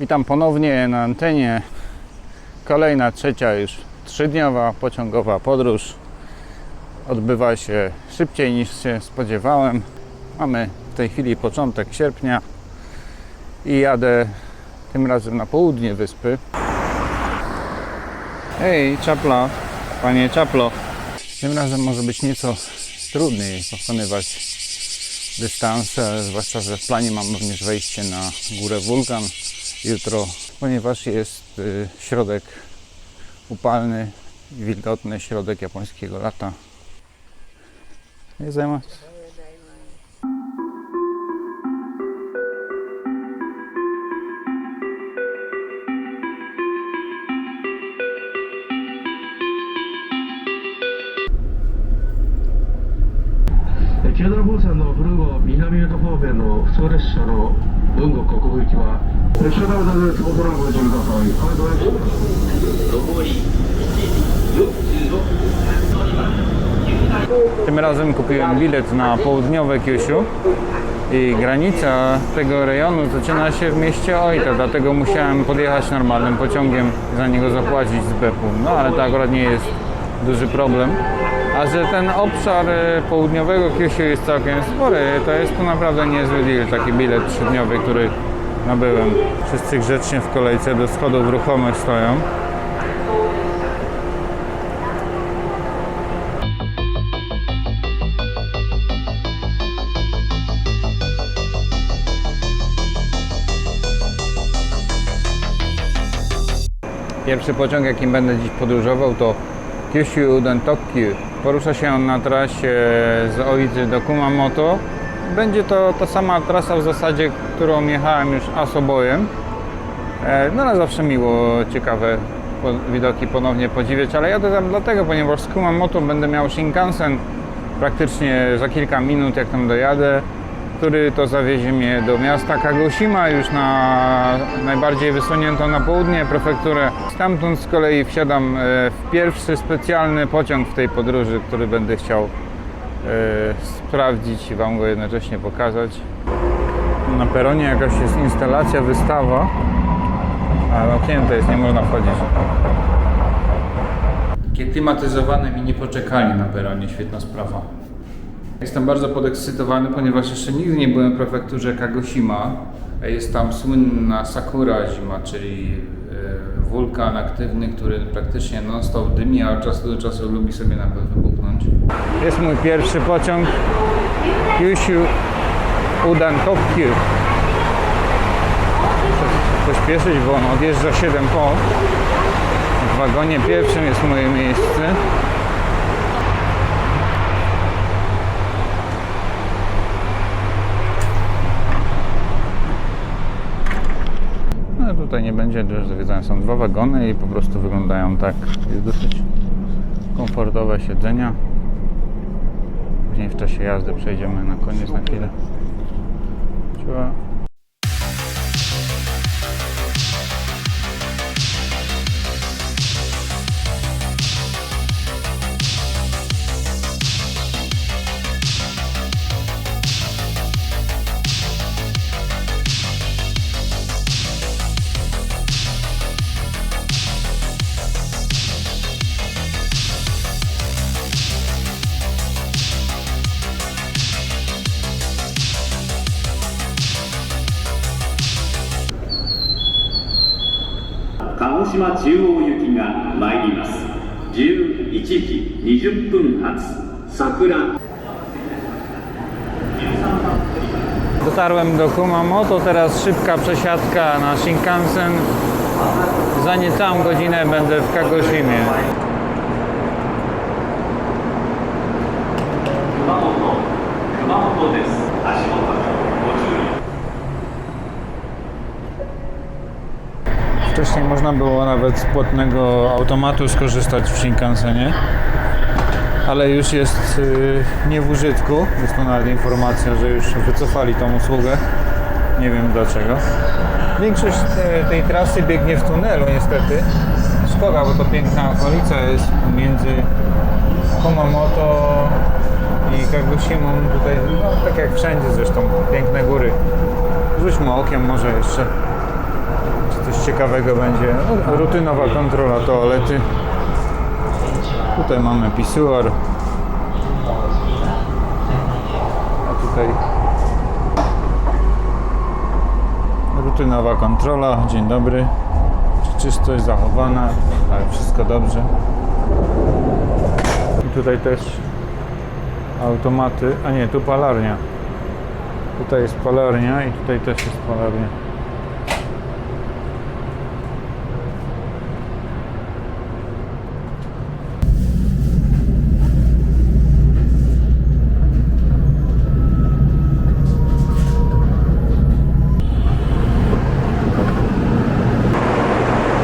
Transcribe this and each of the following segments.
Witam ponownie na antenie. Kolejna, trzecia już trzydniowa pociągowa podróż. Odbywa się szybciej niż się spodziewałem. Mamy w tej chwili początek sierpnia i jadę tym razem na południe wyspy. Hej, czapla, panie czaplo. Tym razem może być nieco trudniej pokonywać dystanse, zwłaszcza, że w planie mam również wejście na górę wulkan jutro, ponieważ jest y, środek upalny i wilgotny, środek japońskiego lata. Nie zajmać. 千代田本線の古郷南淀方面の普通列車の文後国分行きは tym razem kupiłem bilet na południowe Kyushu i granica tego rejonu zaczyna się w mieście Oita, dlatego musiałem podjechać normalnym pociągiem, za niego zapłacić z bepu. No ale to akurat nie jest duży problem. A że ten obszar e, południowego Kyushu jest całkiem spory, to jest to naprawdę niezły deal, taki bilet trzydniowy, który nabyłem. Wszyscy grzecznie w kolejce do schodów ruchomych stoją. Pierwszy pociąg, jakim będę dziś podróżował, to Kyushu Uden Tokyu. Porusza się on na trasie z Oizy do Kumamoto. Będzie to ta sama trasa w zasadzie, którą jechałem już Asobojem. E, No ale zawsze miło, ciekawe widoki ponownie podziwiać, ale jadę tam dlatego, ponieważ z Kumamoto będę miał Shinkansen praktycznie za kilka minut, jak tam dojadę, który to zawiezie mnie do miasta Kagoshima, już na najbardziej wysuniętą na południe prefekturę. Stamtąd z kolei wsiadam e, w pierwszy specjalny pociąg w tej podróży, który będę chciał sprawdzić i Wam go jednocześnie pokazać. Na peronie jakaś jest instalacja, wystawa, ale okięte jest, nie można wchodzić. Klimatyzowane mini poczekalnie na peronie, świetna sprawa. Jestem bardzo podekscytowany, ponieważ jeszcze nigdy nie byłem w prefekturze Kagoshima. Jest tam słynna Sakura zima, czyli e, wulkan aktywny, który praktycznie non-stop dymi, a od czasu do czasu lubi sobie nawet wybuchnąć. Jest mój pierwszy pociąg Kyushu Udan Tokyu. Muszę pośpieszyć, bo on odjeżdża 7 po. W wagonie pierwszym jest moje miejsce. No tutaj nie będzie dużo zwiedzania. Są dwa wagony i po prostu wyglądają tak. Jest dosyć komfortowe siedzenia. Później w czasie jazdy przejdziemy na koniec na chwilę. Czuła.「島中央行きが参ります11時20分発桜 Dotarłem do Kumamoto, teraz szybka przesiadka na Shinkansen. Za niecałą godzinę będę w Kagoshimie. 熊本 Wcześniej można było nawet z płatnego automatu skorzystać w Shinkansenie, ale już jest y, nie w użytku. Jest nawet informacja, że już wycofali tą usługę. Nie wiem dlaczego. Większość te, tej trasy biegnie w tunelu niestety. Szkoda, bo to piękna okolica jest między Kumamoto i Kagoshimą. Tutaj, no tak jak wszędzie zresztą, piękne góry. Rzućmy okiem może jeszcze ciekawego będzie. No, rutynowa kontrola toalety. Tutaj mamy pisuar. A tutaj rutynowa kontrola. Dzień dobry. Czy czystość zachowana? Tak, wszystko dobrze. I tutaj też automaty. A nie, tu palarnia. Tutaj jest palarnia i tutaj też jest palarnia.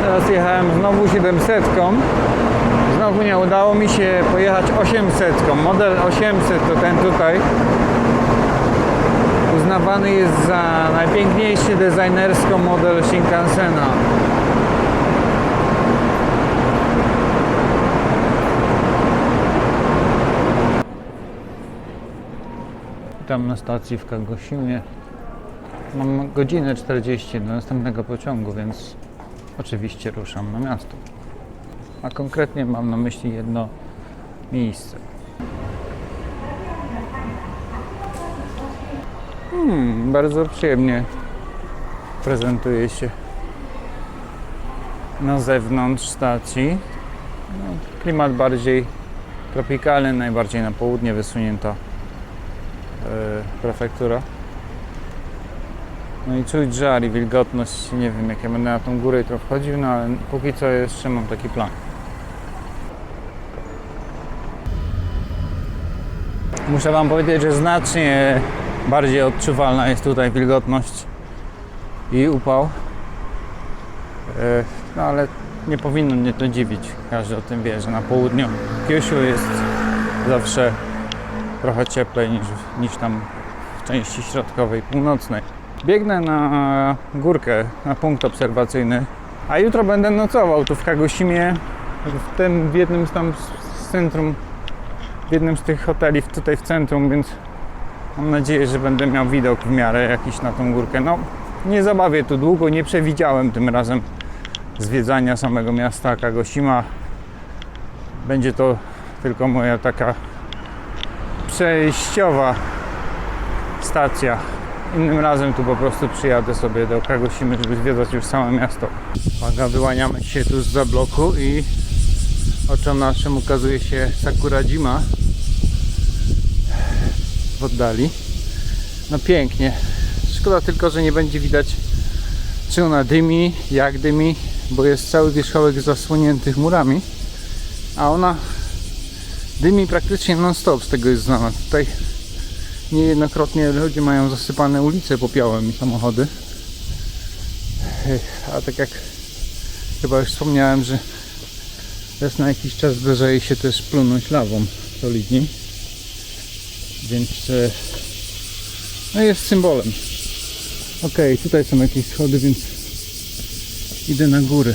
Teraz jechałem znowu 700. Znowu nie udało mi się pojechać 800. Model 800 to ten tutaj. Uznawany jest za najpiękniejszy designersko model Shinkansena. Tam na stacji w Kagoshimie mam godzinę 40 do następnego pociągu, więc oczywiście ruszam na miasto. A konkretnie mam na myśli jedno miejsce. Hmm, bardzo przyjemnie prezentuje się na zewnątrz stacji. No, klimat bardziej tropikalny, najbardziej na południe wysunięta e, prefektura. No i czuć żar i wilgotność. Nie wiem, jak ja będę na tą górę jutro wchodził, no ale póki co jeszcze mam taki plan. Muszę Wam powiedzieć, że znacznie bardziej odczuwalna jest tutaj wilgotność i upał. E, No ale nie powinno mnie to dziwić. Każdy o tym wie, że na południu Kyushu jest zawsze trochę cieplej niż, niż tam w części środkowej, północnej. Biegnę na górkę, na punkt obserwacyjny, a jutro będę nocował tu w Kagoshimie, w, tym, w jednym z tam z centrum, w jednym z tych hoteli tutaj w centrum, więc mam nadzieję, że będę miał widok w miarę jakiś na tą górkę. No, nie zabawię tu długo, nie przewidziałem tym razem zwiedzania samego miasta Kagoshima. Będzie to tylko moja taka przejściowa stacja. Innym razem tu po prostu przyjadę sobie do Kagoshimy, żeby zwiedzać już całe miasto. Uwaga, wyłaniamy się tu z bloku i oczom naszym ukazuje się Sakurajima w oddali. No pięknie. Szkoda tylko, że nie będzie widać czy ona dymi, jak dymi, bo jest cały wierzchołek zasłonięty chmurami, a ona dymi praktycznie non-stop, z tego jest znana. Tutaj niejednokrotnie ludzie mają zasypane ulice popiołem i samochody. A tak jak chyba już wspomniałem, że raz na jakiś czas zdarza się też plunąć lawą solidnie. Więc e, no jest symbolem. Ok, tutaj są jakieś schody, więc idę na górę.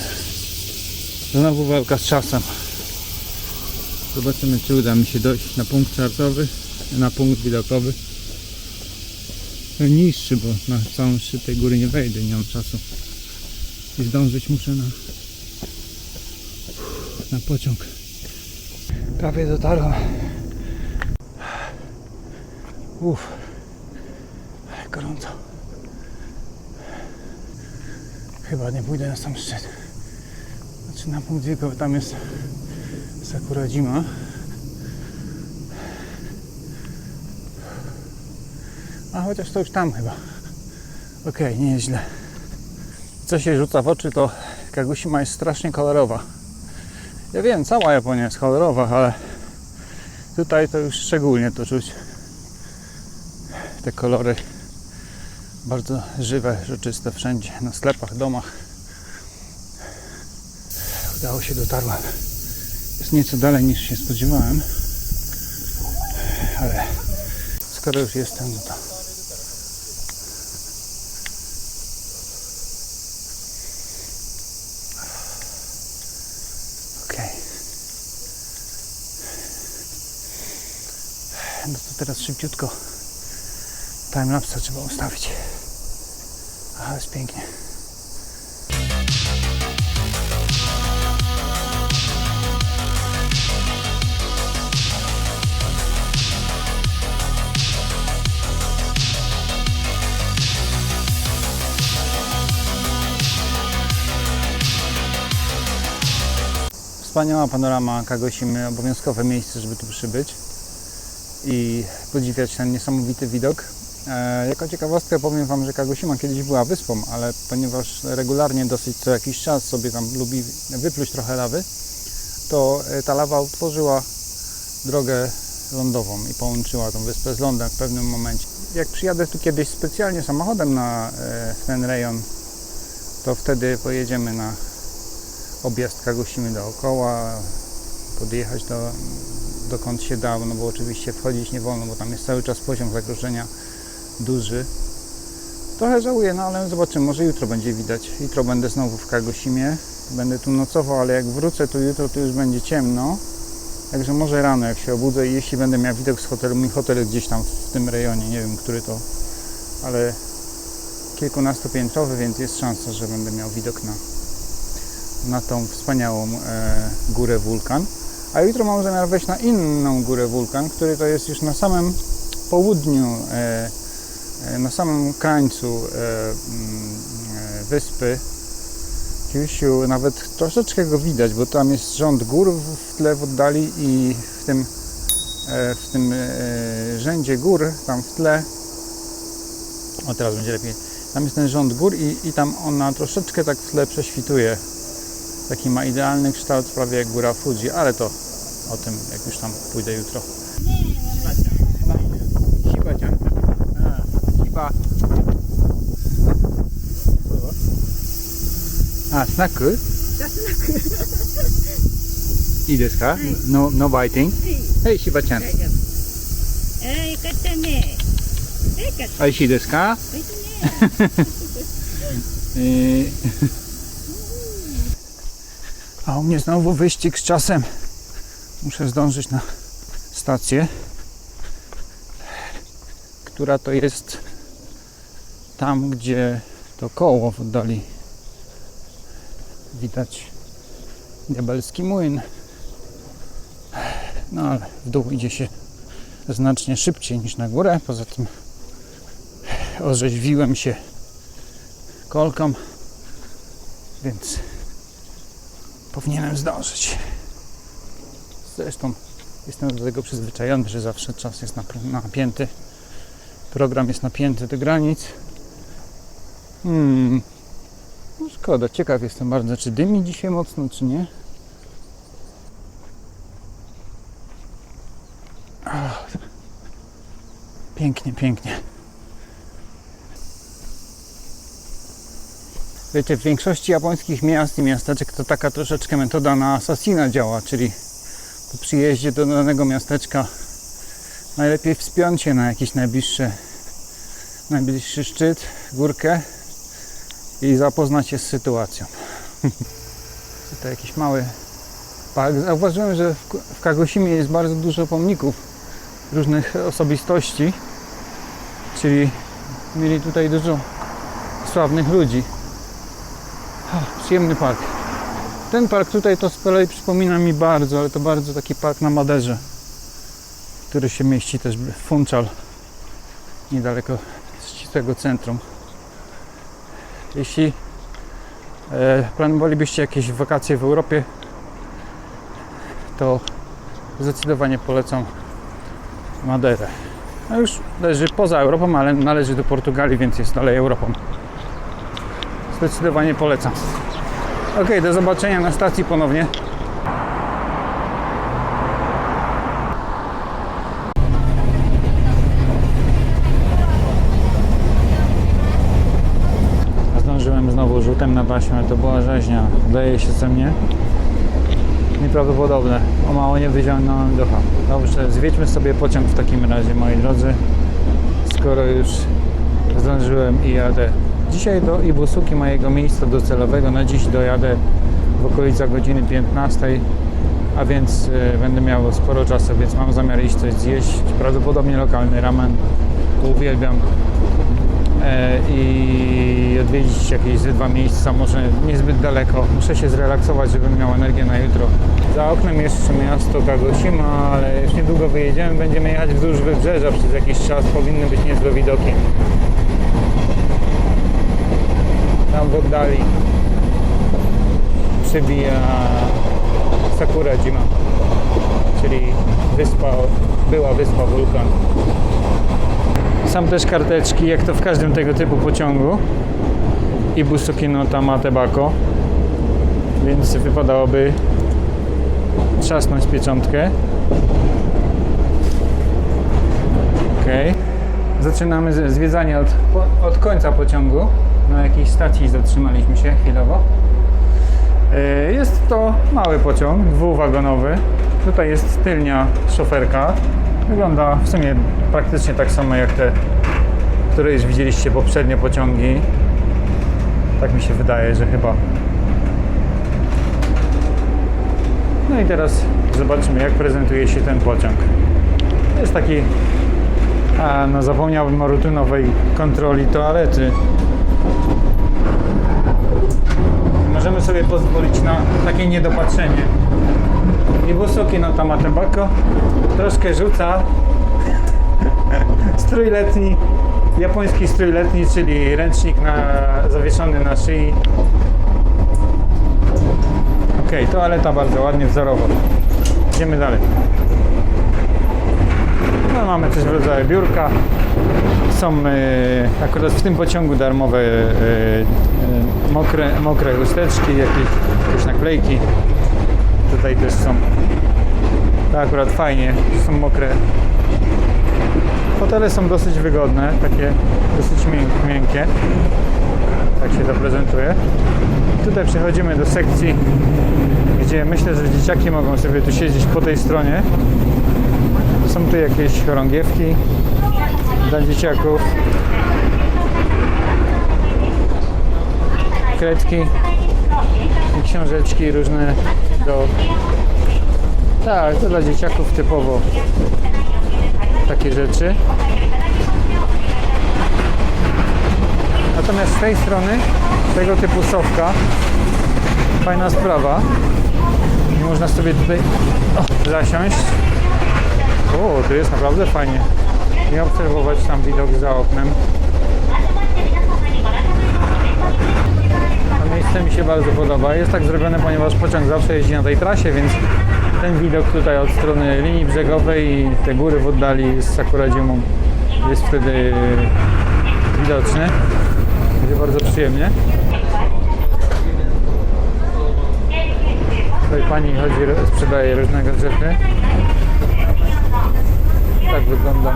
Znowu walka z czasem. Zobaczymy, czy uda mi się dojść na punkt startowy, na punkt widokowy. No niższy, bo na całą szczyt tej góry nie wejdę, nie mam czasu. I zdążyć muszę na, na pociąg. Prawie dotarłem. Uff, gorąco. Chyba nie pójdę na sam szczyt. Znaczy na punkt widokowy, tam jest Sakurajima. A chociaż to już tam chyba. Okej, nie jest źle. Co się rzuca w oczy to Kagoshima jest strasznie kolorowa. Ja wiem, cała Japonia jest kolorowa, ale tutaj to już szczególnie to czuć. Te kolory bardzo żywe, rzeczywiste wszędzie, na sklepach, domach. Udało się, dotarłem. Jest nieco dalej niż się spodziewałem, ale skoro już jestem, no to teraz szybciutko timelapsa trzeba ustawić. Aha, jest pięknie. Wspaniała panorama Kagosim, obowiązkowe miejsce, żeby tu przybyć i podziwiać ten niesamowity widok. E, jako ciekawostkę powiem Wam, że Kagoshima kiedyś była wyspą, ale ponieważ regularnie dosyć co jakiś czas sobie tam lubi wypluć trochę lawy, to e, ta lawa utworzyła drogę lądową i połączyła tą wyspę z lądem w pewnym momencie. Jak przyjadę tu kiedyś specjalnie samochodem na e, ten rejon, to wtedy pojedziemy na objazd Kagoshimy dookoła, podjechać do, dokąd się da, no bo oczywiście wchodzić nie wolno, bo tam jest cały czas poziom zagrożenia duży. Trochę żałuję, no ale zobaczymy, może jutro będzie widać. Jutro będę znowu w Kagoshimie, będę tu nocował, ale jak wrócę tu jutro, to już będzie ciemno. Także może rano, jak się obudzę i jeśli będę miał widok z hotelu, mój hotel gdzieś tam w tym rejonie, nie wiem, który to, ale kilkunastopiętrowy, więc jest szansa, że będę miał widok na, na tą wspaniałą e, górę wulkan. A jutro mam zamiar wejść na inną górę wulkan, który to jest już na samym południu, e, e, na samym krańcu e, mm, wyspy. Kyushu nawet troszeczkę go widać, bo tam jest rząd gór w- tle w oddali i w tym, w tym rzędzie gór, tam w tle, o teraz będzie lepiej, tam jest ten rząd gór i, i tam ona troszeczkę tak w tle prześwituje. Taki ma idealny kształt, prawie jak góra Fuji, ale to o tym jak już tam pójdę jutro. Shiba-chan. A, Shiba. A, snack? いいですか no, no biting? Hey, Shiba-chan. 大丈夫。ああ、よかったね。あよかった。美味しいですか美味しいね。えー A u mnie znowu wyścig z czasem. Muszę zdążyć na stację, która to jest tam, gdzie to koło w oddali widać diabelski młyn. No ale w dół idzie się znacznie szybciej niż na górę. Poza tym orzeźwiłem się kolką, więc powinienem zdążyć. Zresztą jestem do tego przyzwyczajony, że zawsze czas jest napięty. Program jest napięty do granic. Hmm. No szkoda, ciekaw jestem bardzo, czy dymi dzisiaj mocno, czy nie. Pięknie, pięknie. Wiecie, w większości japońskich miast i miasteczek to taka troszeczkę metoda na asasina działa, czyli po przyjeździe do danego miasteczka najlepiej wspiąć się na jakiś najbliższy, najbliższy szczyt, górkę i zapoznać się z sytuacją. Tutaj jakiś mały park. Zauważyłem, że w, Kagoshimie jest bardzo dużo pomników różnych osobistości, czyli mieli tutaj dużo sławnych ludzi. Przyjemny park. Ten park tutaj to z kolei przypomina mi bardzo, ale to bardzo taki park na Maderze, który się mieści też w Funchal, niedaleko ścisłego centrum. Jeśli e, planowalibyście jakieś wakacje w Europie, to zdecydowanie polecam Maderę. No już leży poza Europą, ale należy do Portugalii, więc jest dalej Europą. Zdecydowanie polecam. Ok, do zobaczenia na stacji ponownie. Zdążyłem znowu rzutem na taśmę, to była rzeźnia. Daje się ze mnie. Nieprawdopodobne. O mało nie wyciągnąłem ducha. Dobrze, zwiedźmy sobie pociąg w takim razie, moi drodzy. Skoro już zdążyłem i jadę. Dzisiaj do Ibusuki, mojego miejsca docelowego, na dziś dojadę w okolicach godziny 15, a więc y, będę miał sporo czasu, więc mam zamiar iść coś zjeść. Prawdopodobnie lokalny ramen, to uwielbiam. E, I odwiedzić jakieś dwa miejsca, może niezbyt daleko. Muszę się zrelaksować, żebym miał energię na jutro. Za oknem jeszcze miasto Kagoshima, ale już niedługo wyjedziemy. Będziemy jechać wzdłuż wybrzeża przez jakiś czas. Powinny być niezłe widoki. Tam w oddali przybija Sakurajima, czyli wyspa, była wyspa wulkan. Są też karteczki, jak to w każdym tego typu pociągu. Ibusuki no Tamate Bako. Więc wypadałoby trzasnąć pieczątkę. Okej. Zaczynamy zwiedzanie od, od końca pociągu. Na jakiejś stacji zatrzymaliśmy się chwilowo. E, Jest to mały pociąg, dwuwagonowy. Tutaj jest tylnia szoferka. Wygląda w sumie praktycznie tak samo jak te, które już widzieliście poprzednie pociągi. Tak mi się wydaje, że chyba. No i teraz zobaczymy, jak prezentuje się ten pociąg. Jest taki. A, no zapomniałbym o rutynowej kontroli toalety. Możemy sobie pozwolić na takie niedopatrzenie. I wysoki no tamate bako troszkę rzuca strój letni, japoński strój letni, czyli ręcznik na, zawieszony na szyi. Okej, toaleta bardzo ładnie, wzorowo. Idziemy dalej. No, mamy coś w rodzaju biurka. Są e, akurat w tym pociągu darmowe e, e, mokre, mokre chusteczki, jakieś, jakieś naklejki. Tutaj też są. To akurat fajnie, są mokre. Fotele są dosyć wygodne, takie dosyć mięk- miękkie. Tak się to prezentuje. Tutaj przechodzimy do sekcji, gdzie myślę, że dzieciaki mogą sobie tu siedzieć po tej stronie. Są tu jakieś chorągiewki dla dzieciaków. Kredki i książeczki różne do... Tak, to dla dzieciaków typowo takie rzeczy. Natomiast z tej strony tego typu sofka fajna sprawa. Można sobie tutaj o, zasiąść. O, tu jest naprawdę fajnie. I obserwować tam widok za oknem. To miejsce mi się bardzo podoba. Jest tak zrobione, ponieważ pociąg zawsze jeździ na tej trasie, więc ten widok tutaj od strony linii brzegowej i te góry w oddali z Sakuradzimą jest wtedy widoczny. Będzie bardzo przyjemnie. Tutaj pani chodzi, sprzedaje różnego rzeczy. Tak wygląda.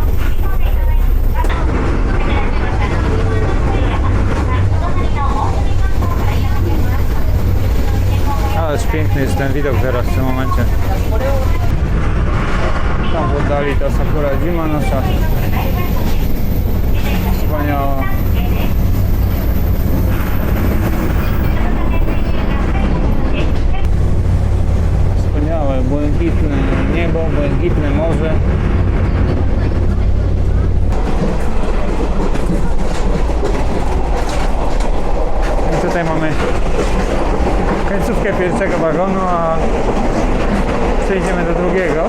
Ależ piękny jest ten widok teraz w tym momencie. Tam w oddali ta Sakura Jima nasza. Wspaniała. Wspaniałe, błękitne niebo, błękitne morze. Tutaj mamy końcówkę pierwszego wagonu, a przejdziemy do drugiego.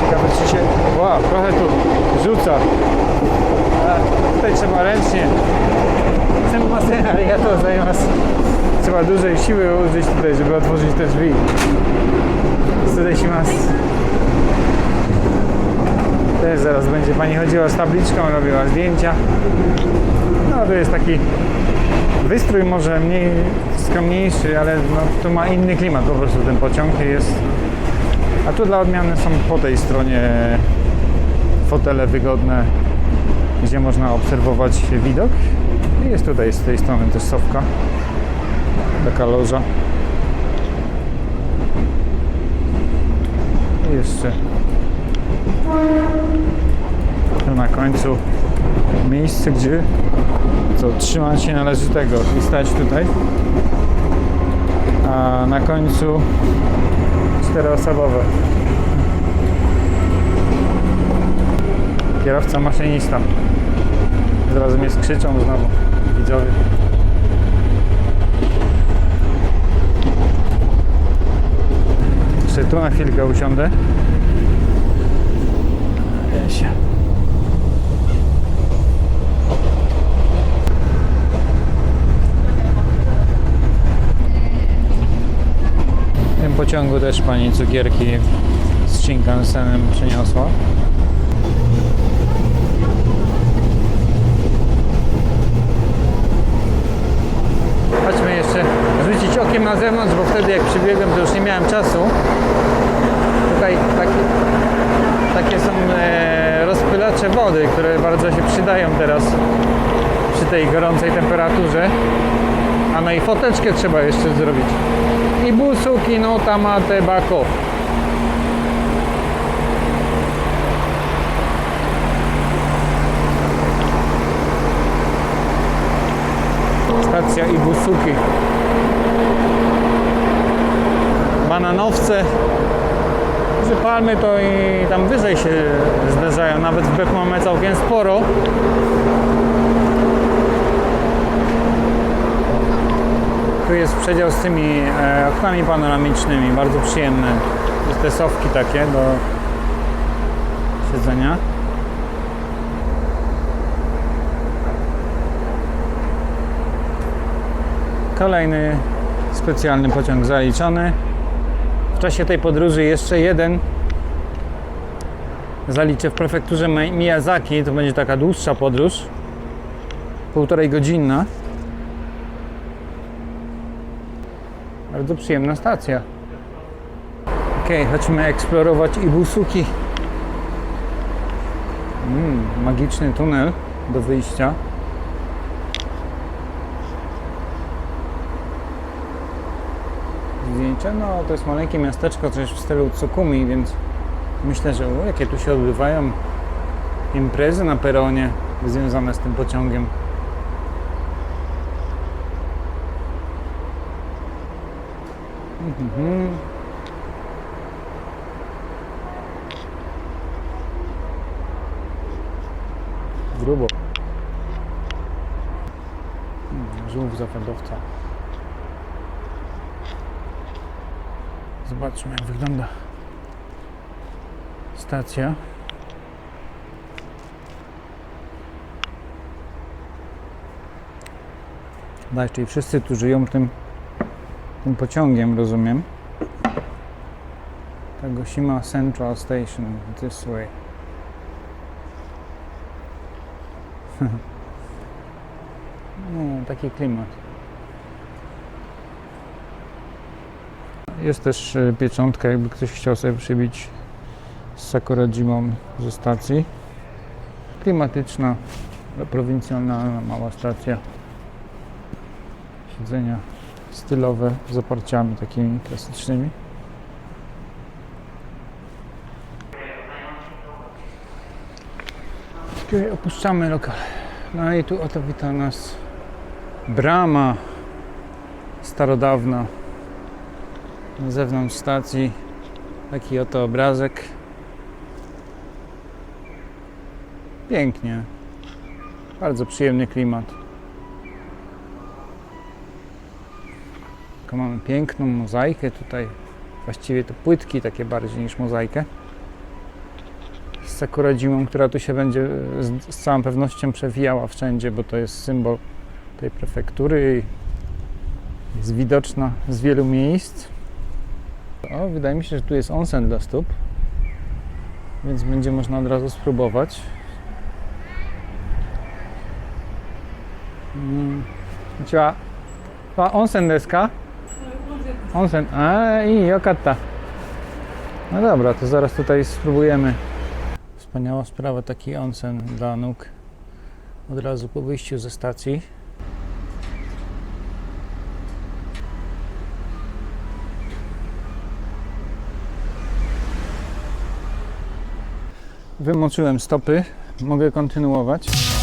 Ciekawe czy się... Wow, trochę tu rzuca. A, tutaj trzeba ręcznie. Senmasen, ale ja to zajmas. Trzeba dużej siły użyć tutaj, żeby otworzyć te drzwi. Tutaj się mas. Też zaraz będzie pani chodziła z tabliczką, robiła zdjęcia. No to jest taki wystrój może mniej skromniejszy, ale no, tu ma inny klimat po prostu ten pociąg jest. A tu dla odmiany są po tej stronie fotele wygodne, gdzie można obserwować widok. I jest tutaj z tej strony też sofka, taka loża. I jeszcze tu na końcu miejsce, gdzie co trzymać się należy tego i stać tutaj. A na końcu czteroosobowe. Kierowca, maszynista. Zaraz mnie skrzyczą znowu widzowie. Jeszcze tu na chwilkę usiądę. się. Pociągu też pani cukierki z Shinkansenem przyniosła. Chodźmy jeszcze rzucić okiem na zewnątrz, bo wtedy jak przybiegłem to już nie miałem czasu. Tutaj taki, takie są e, rozpylacze wody, które bardzo się przydają teraz przy tej gorącej temperaturze. A no i foteczkę trzeba jeszcze zrobić. I busuki no tamate bako. Stacja Ibusuki. Bananowce. Że palmy to i tam wyżej się zdarzają. Nawet w Beku mamy całkiem sporo. Tu jest przedział z tymi e, oknami panoramicznymi, bardzo przyjemne. Jest te sofki takie do siedzenia. Kolejny specjalny pociąg zaliczony. W czasie tej podróży jeszcze jeden zaliczę w prefekturze Mi- Miyazaki. To będzie taka dłuższa podróż, półtorej godzinna. Bardzo przyjemna stacja. Ok, chodźmy eksplorować Ibusuki. Mm, magiczny tunel do wyjścia. Zdjęcia, no to jest maleńkie miasteczko, coś w stylu Tsukumi, więc myślę, że o, jakie tu się odbywają imprezy na peronie związane z tym pociągiem. Mhm. Grubo. Hmm, Żółw zawodowca. Zobaczmy jak wygląda stacja. Daj, czyli wszyscy tu żyją tym tym pociągiem, rozumiem. Kagoshima Central Station, this way. no, taki klimat. Jest też e, pieczątka, jakby ktoś chciał sobie przybić z Sakurajimą ze stacji. Klimatyczna, prowincjonalna, mała stacja. Siedzenia stylowe z oparciami takimi klasycznymi. Okej, opuszczamy lokal. No i tu oto wita nas brama starodawna na zewnątrz stacji. Taki oto obrazek. Pięknie. Bardzo przyjemny klimat. Taką mamy piękną mozaikę tutaj. Właściwie to płytki takie bardziej niż mozaikę. Z sakuradzimą, która tu się będzie z, z całą pewnością przewijała wszędzie, bo to jest symbol tej prefektury i jest widoczna z wielu miejsc. O, wydaje mi się, że tu jest onsen dla stóp, więc będzie można od razu spróbować. Mm. こんにちは。あ、温泉ですか Onsen. A i Jokata. No dobra, to zaraz tutaj spróbujemy. Wspaniała sprawa, taki onsen dla nóg. Od razu po wyjściu ze stacji. Wymoczyłem stopy, mogę kontynuować.